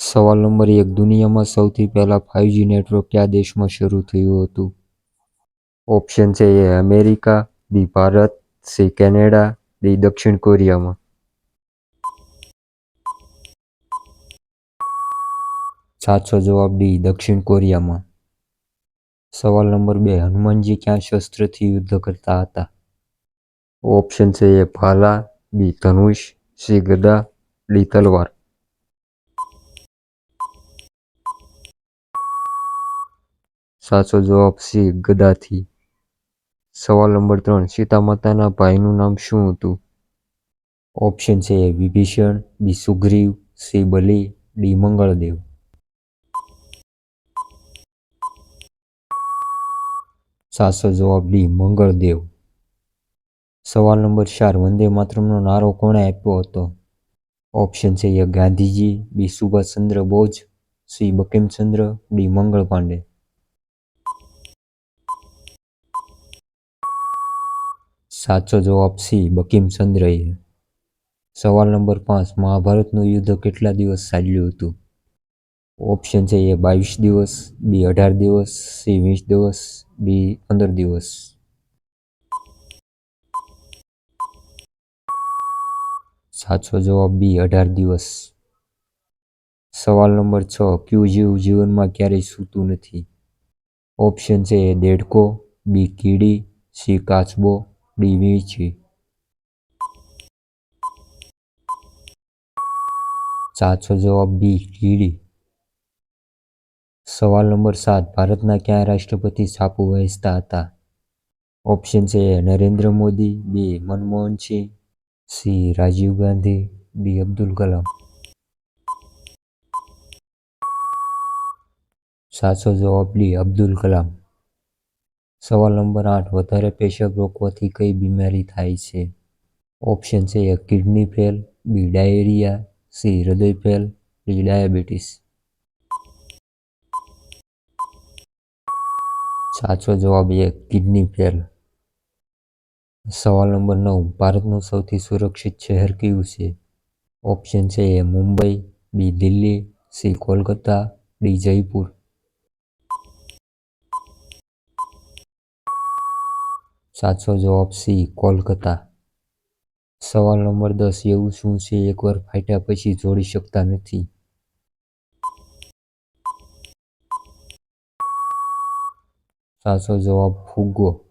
સવાલ નંબર એક, દુનિયામાં સૌથી પહેલાં ફાઇવજી નેટવર્ક કયા દેશમાં શરૂ થયું હતું? ઓપ્શન છે A America, B Bharat, C Canada, D દક્ષિણ કોરિયામાં. સાચો જવાબ ડી દક્ષિણ કોરિયામાં. સવાલ નંબર બે, હનુમાનજી ક્યાં શસ્ત્રથી યુદ્ધ કરતા હતા? ઓપ્શન છે એ ભાલા બી ધનુષ, સી ગદા, ડી તલવાર. સાચો જવાબ છે ગદાથી. સવાલ નંબર ત્રણ સીતા માતાના ભાઈનું નામ શું હતું? ઓપ્શન છે Vibhishan, B, Sugriv, C, Bali, D, Mangaldev. સાચો જવાબ ડી, મંગળદેવ. સવાલ નંબર ચાર, વંદે માતરમનો નારો કોણે આપ્યો હતો? ઓપ્શન છે A, Gandhiji, B, Subhashchandra Bose, C Bankimchandra D, Mangal Pandey. સાચો જવાબ સી બંકિમચંદ્રએ સવાલ નંબર પાંચ, મહાભારતનું યુદ્ધ કેટલા દિવસ ચાલ્યું હતું? ઓપ્શન છે એ બાવીસ દિવસ, બી અઢાર દિવસ, સી વીસ દિવસ બી પંદર દિવસ. સાચો જવાબ બી અઢાર દિવસ. સવાલ નંબર છ, ક્યુ જીવ જીવનમાં ક્યારેય સૂતું નથી? ઓપ્શન છે એ દેડકો, બી કીડી, સી કાચબો ડી વીંછી સાચો જવાબ બી કીડી સવાલ નંબર સાત ભારતના કયા રાષ્ટ્રપતિ છાપુ વહેંચતા હતા ઓપ્શન છે Narendra Modi B Manmohan Singh C Rajiv Gandhi D Abdul Kalam સાચો જવાબ ડી અબ્દુલ કલામ સવાલ નંબર આઠ. વધારે પેશાબ રોકવાથી કઈ બીમારી થાય છે? ઓપ્શન છે A kidney fail, B diarrhoea, C હૃદય ફેલ, ડી ડાયાબિટીસ. સાચો જવાબ એ કિડની ફેલ. સવાલ નંબર નવ. ભારતનું સૌથી સુરક્ષિત શહેર કયું છે? ઓપ્શન છે A Mumbai, B Delhi, C Kolkata, D Jaipur. સાચો જવાબ સી, કોલકાતા. સવાલ નંબર દસ, એવું શું છે? એકવાર ફાટ્યા પછી જોડી શકતા નથી. સાચો જવાબ ફુગ્ગો.